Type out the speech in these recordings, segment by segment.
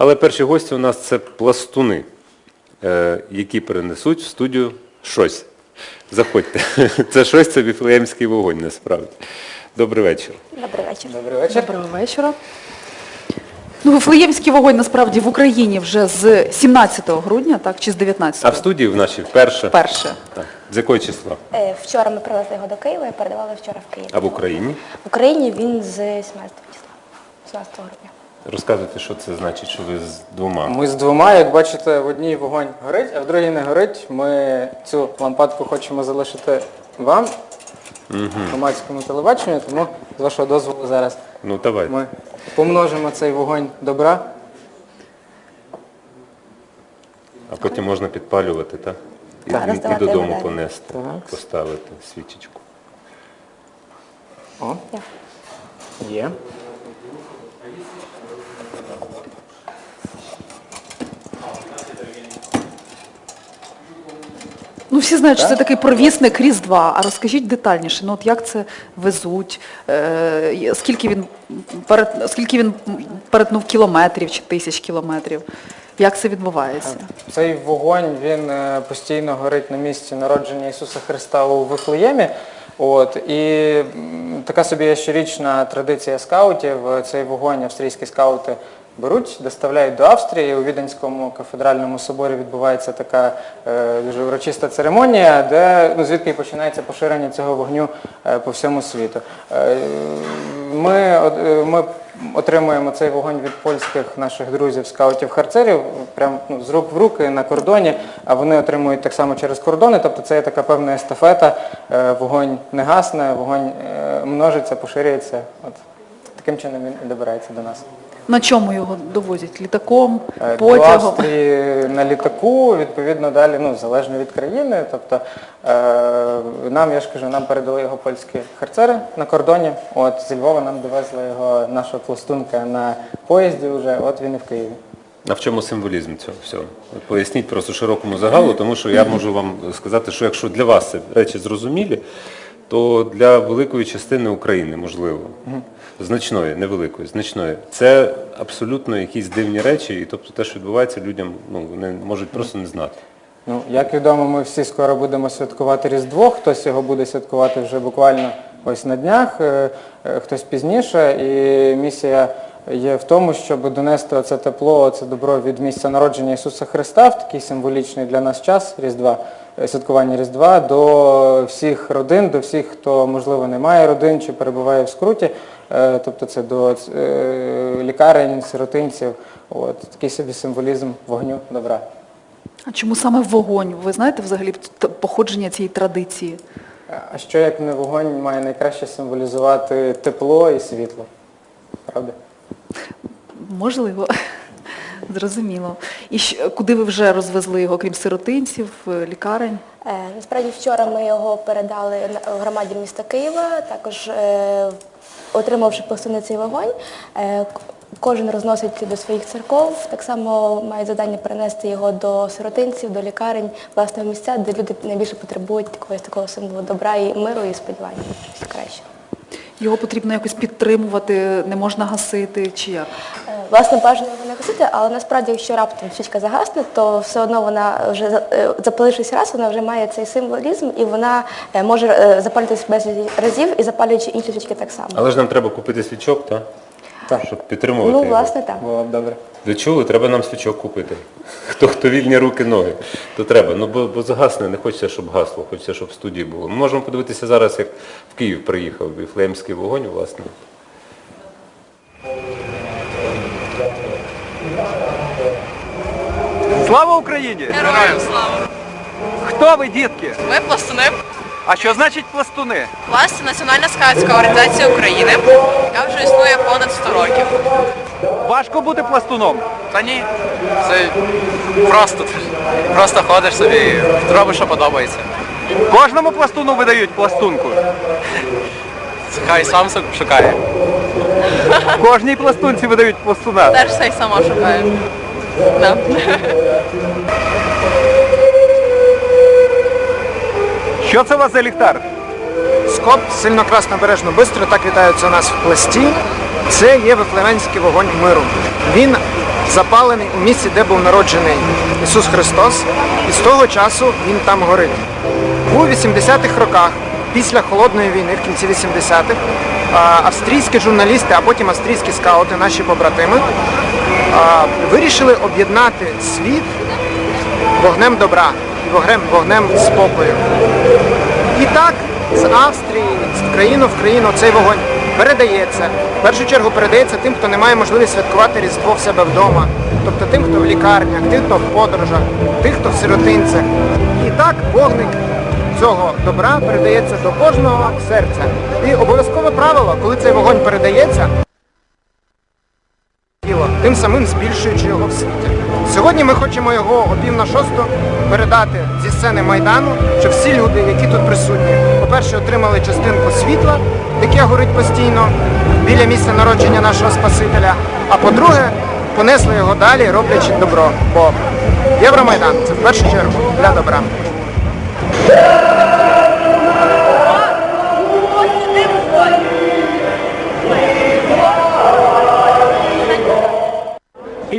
Але перші гості у нас це пластуни, е, які перенесуть в студію щось. Заходьте. Це щось, це віфлеємський вогонь насправді. Добрий вечір. Добрий вечір. Добрий вечір. Доброго вечора. Ну, Вифлеємський вогонь насправді в Україні вже з 17 грудня, так, чи з 19 А в студії в нашій вперше. Перше. Так. З якого числа? Е, Вчора ми привезли його до Києва і передавали вчора в Київ. А в Україні? В Україні він з 17 числа, 17 грудня. Розказуйте, що це значить, що ви з двома. Ми з двома, як бачите, в одній вогонь горить, а в другій не горить. Ми цю лампадку хочемо залишити вам, громадському телебаченню, тому з вашого дозволу зараз Ну, давай. ми помножимо цей вогонь добра. А потім можна підпалювати, так? І, Так, і- і, роздавати додому медалі. понести, Так. поставити свічечку. О, Я. є. Ну, всі знають, що це такий провісник Різдва. А розкажіть детальніше, ну от як це везуть, е, скільки він, перет, скільки він перетнув кілометрів чи тисяч кілометрів? Як це відбувається? Цей вогонь він е, постійно горить на місці народження Ісуса Христа у Вифлеємі. От, і така собі щорічна традиція скаутів. Цей вогонь австрійські скаути беруть, доставляють до Австрії. У Віденському кафедральному соборі відбувається така е, дуже урочиста церемонія, де ну, звідки починається поширення цього вогню е, по всьому світу. Е, ми, е, ми отримуємо цей вогонь від польських наших друзів, скаутів-харцерів, прямо ну, з рук в руки на кордоні, а вони отримують так само через кордони. Тобто це є така певна естафета, е, вогонь не гасне, вогонь е, множиться, поширюється. От таким чином він добирається до нас. На чому його довозять? Літаком, Е, До потягом? Австрії на літаку, відповідно, далі, ну, залежно від країни. Тобто е, нам, я ж кажу, нам передали його польські харцери на кордоні. От зі Львова нам довезли його наша пластунка на поїзді вже, от він і в Києві. А в чому символізм цього всього? От Поясніть просто широкому загалу, тому що я можу вам сказати, що якщо для вас це речі зрозумілі, то для великої частини України, можливо, значної, невеликої, значної, це абсолютно якісь дивні речі, і тобто те, що відбувається, людям ну, вони можуть просто не знати. Ну, як відомо, ми всі скоро будемо святкувати Різдво, хтось його буде святкувати вже буквально ось на днях, е, е, хтось пізніше. І місія є в тому, щоб донести оце тепло, оце добро від місця народження Ісуса Христа в такий символічний для нас час Різдва, е, святкування Різдва, до всіх родин, до всіх, хто, можливо, не має родин чи перебуває в скруті, тобто це до е, лікарень, сиротинців. От, такий собі символізм вогню добра. А чому саме вогонь? Ви знаєте взагалі походження цієї традиції? А що як не вогонь має найкраще символізувати тепло і світло? Правда? Можливо. Зрозуміло. І куди ви вже розвезли його, крім сиротинців, е, лікарень? Е, Насправді вчора ми його передали в громаді міста Києва, також е, отримавши пластуни цей вогонь. е, Кожен розносить до своїх церков, так само має завдання перенести його до сиротинців, до лікарень, власне, в місця, де люди найбільше потребують якогось такого символу добра і миру і сподівання, все краще. Його потрібно якось підтримувати, не можна гасити чи як? Е, Власне, бажано його не гасити, але насправді, якщо раптом свічка загасне, то все одно вона вже е, запалившись раз, вона вже має цей символізм і вона е, може запалюватися без разів і запалюючи інші свічки так само. Але ж нам треба купити свічок, так? Так. Щоб підтримувати. Ну, його. власне, так. Було б добре. Ви чули, треба нам свічок купити. Хто хто вільні руки, ноги, то треба. Ну бо, бо загасне, не хочеться, щоб гасло, хочеться, щоб в студії було. Ми можемо подивитися зараз, як в Київ приїхав Віфлеємський вогонь, власне. Слава Україні! Героям слава! Хто ви, дітки? Ми пластуни. А що значить пластуни? Пласт це національна скаутська організація України, яка вже існує понад 100 років. Важко бути пластуном. Та ні, це просто, просто ходиш собі і робиш, що подобається. Кожному пластуну видають пластунку. Хай сам шукає. Кожній пластунці видають пластуна. Теж все й сама шукає. Да. Що це у вас за ліхтар? Скоп сильно красно бережно бистро, так вітаються у нас в пласті. Це є вифлеємський вогонь миру. Він запалений у місці, де був народжений Ісус Христос, і з того часу він там горить. У 80-х роках, після холодної війни, в кінці 80-х, австрійські журналісти, а потім австрійські скаути, наші побратими, вирішили об'єднати світ вогнем добра і вогнем, вогнем спокою. І так з Австрії, з країну в країну цей вогонь передається. В першу чергу передається тим, хто не має можливість святкувати Різдво в себе вдома. Тобто тим, хто в лікарнях, тим, хто в подорожах, тим, хто в сиротинцях. І так вогник цього добра передається до кожного серця. І обов'язкове правило, коли цей вогонь передається, тіло, тим самим збільшуючи його в світі. Сьогодні ми хочемо його о пів на шосту передати зі сцени Майдану, щоб всі люди, які тут присутні, по-перше, отримали частинку світла, яке горить постійно біля місця народження нашого Спасителя, а по-друге, понесли його далі, роблячи добро. Бо Євромайдан це в першу чергу для добра.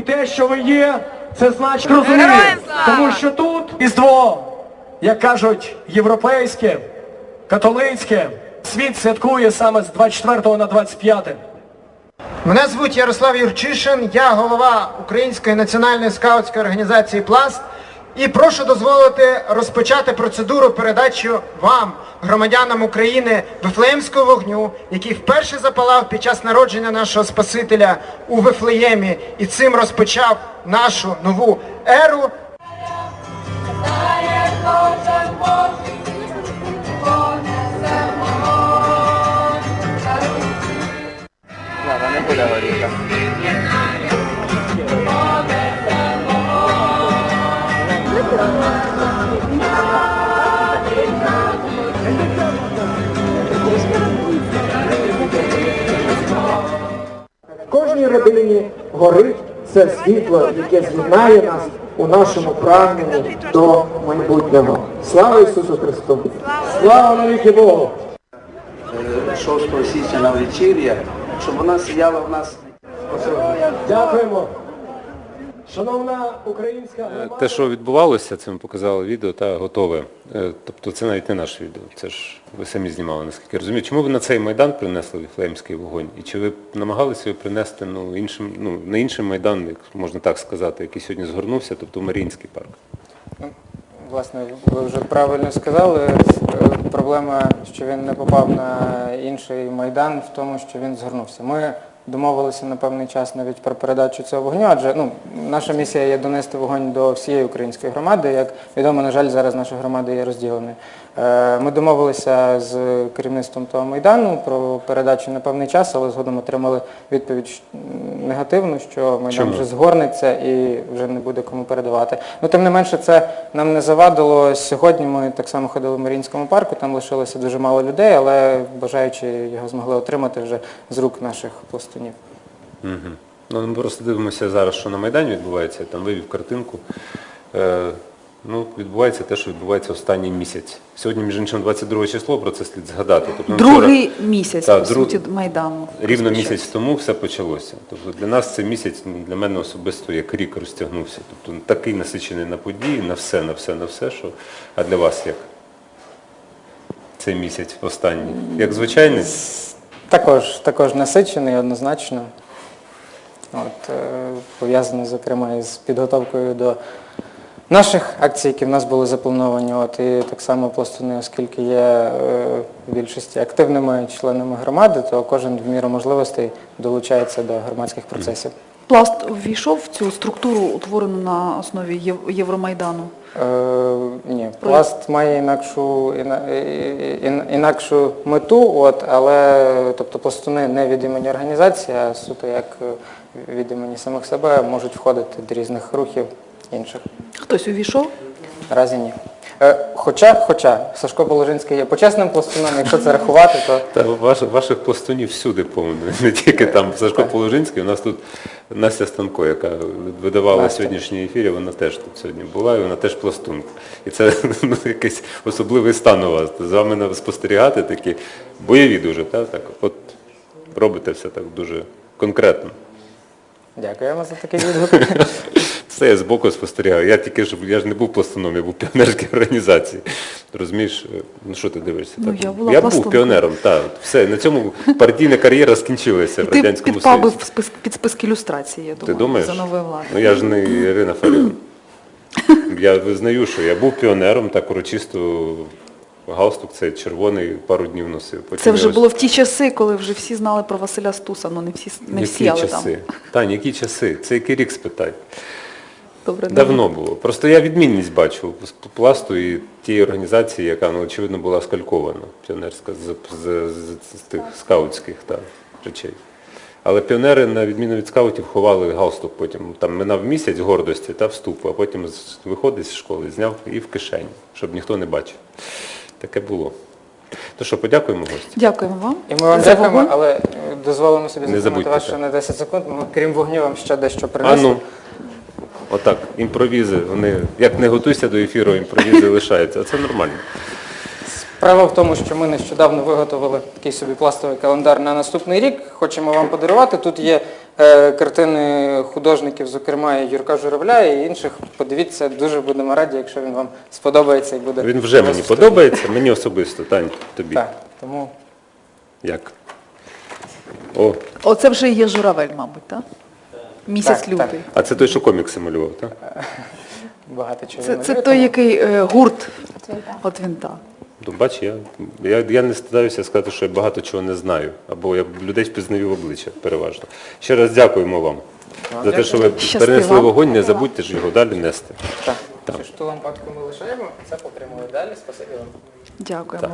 І те, що ви є, це значить розуміє. Тому що тут Різдво, як кажуть, європейське, католицьке, світ святкує саме з 24 на 25. Мене звуть Ярослав Юрчишин, я голова Української національної скаутської організації Пласт. І прошу дозволити розпочати процедуру передачі вам, громадянам України, Вифлеємського вогню, який вперше запалав під час народження нашого Спасителя у Вифлеємі і цим розпочав нашу нову еру. не. В кожній родині горить це світло, яке з'єднає нас у нашому прагненні до майбутнього. Слава Ісусу Христу! Слава навіки Богу! 6 січня на вечір'я, щоб вона сіяла в нас. Дякуємо. Шановна українська громада. Те, що відбувалося, це ми показали відео, та готове. Е, Тобто це навіть не наше відео, це ж ви самі знімали, наскільки я розумію. Чому ви на цей майдан принесли Віфлеємський вогонь? І чи ви намагалися його принести ну, іншим, ну, на інший майдан, як можна так сказати, який сьогодні згорнувся, тобто в Маріїнський парк? Власне, ви вже правильно сказали. Е, Проблема, що він не попав на інший майдан, в тому, що він згорнувся. Ми домовилися на певний час навіть про передачу цього вогню, адже ну, наша місія є донести вогонь до всієї української громади. Як відомо, на жаль, зараз наша громада є розділеною. Е, Ми домовилися з керівництвом того майдану про передачу на певний час, але згодом отримали відповідь негативну, що майдан Чому? вже згорнеться і вже не буде кому передавати. Ну, тим не менше, це нам не завадило. Сьогодні ми так само ходили в Маріїнському парку, там лишилося дуже мало людей, але бажаючи його змогли отримати вже з рук наших пластунів. Угу. Ну, ми просто дивимося зараз, що на Майдані відбувається, я там вивів картинку. Ну, відбувається те, що відбувається останній місяць. Сьогодні, між іншим, 22 число, про це слід згадати. Тобто, Другий вчора- місяць, Так, по друг- суті, Майдану. Рівно місяць тому все почалося. Тобто для нас цей місяць, ну, для мене особисто як рік розтягнувся. Тобто такий насичений на події, на все, на все, на все, що. А для вас як? Цей місяць останній. Як звичайний? Також, також насичений однозначно. От, е, пов'язаний, зокрема, із підготовкою до наших акцій, які в нас були заплановані. От, і так само пластуни, оскільки є е, в більшості активними членами громади, то кожен в міру можливостей долучається до громадських процесів. Пласт ввійшов в цю структуру, утворену на основі Євромайдану? Е, ні, пласт має інакшу, інакшу мету, от, але тобто пластуни не від імені організації, а суто як від імені самих себе можуть входити до різних рухів інших. Хтось увійшов? Наразі ні. Е, Хоча, хоча Сашко Положинський є почесним пластуном, якщо це рахувати, то Та ваших, ваших пластунів всюди повно, не тільки там Сашко Положинський. У нас тут Настя Станко, яка видавала Настя. сьогоднішній ефір, вона теж тут сьогодні була, і вона теж пластунка. І це ну, якийсь особливий стан у вас. З вами на- спостерігати такі бойові дуже, та? так? От робите все так дуже конкретно. Дякуємо за такий відгук. Все я збоку спостерігаю. Я тільки ж я ж не був пластуном, я був піонерській організації. Розумієш, ну що ти дивишся? Ну, так? я була був піонером, так. Все, на цьому партійна кар'єра скінчилася в ти Радянському підпав Союзі. спис, під списки ілюстрації, я Ти думаю, думаєш? за нової влади. Ну я ж не Ірина Фаріон. Я визнаю, що я був піонером, так урочисто галстук цей червоний пару днів носив. Потім Це вже ось- було в ті часи, коли вже всі знали про Василя Стуса, ну не всі, не всі які але часи? там. Тань, які часи? Це який рік спитай. Добре, Давно було. Просто я відмінність бачу з пласту і тієї організації, яка, ну, очевидно, була скалькована, піонерська, з, з, з, з тих скаутських та, речей. Але піонери, на відміну від скаутів, ховали галстук потім. Там минав місяць гордості та вступу, а потім виходить з школи, зняв і в кишені, щоб ніхто не бачив. Таке було. То що, подякуємо гості. Дякуємо вам. І ми вам за дякуємо, вогонь. але дозволимо собі Не затримати вас ще на 10 секунд. Ми, крім вогню, вам ще дещо А принесли. Отак, імпровізи, вони, як не готуйся до ефіру, імпровізи лишаються. А це нормально. Справа в тому, що ми нещодавно виготовили такий собі пластовий календар на наступний рік. Хочемо вам подарувати. Тут є е, картини художників, зокрема і Юрка Журавля і інших. Подивіться, дуже будемо раді, якщо він вам сподобається і буде. Він вже мені подобається, мені особисто, Тань, тобі. Так, тому Як? О, Оце вже є журавель, мабуть, так? Місяць Так, лютий. так. а це той, що комікси малював, так? багато чого. Це, це малює, той, тому- який е, гурт. От він так. От він так. Ну, бач, я, я, я не стидаюся сказати, що я багато чого не знаю, або я людей впізнаю в обличчя переважно. Ще раз дякуємо вам за те, що ви Щасти перенесли вам. вогонь, не забудьте ж його далі нести. Так. Що ж ту лампадку ми лишаємо, це попрямує далі. Спасибі вам. Дякуємо.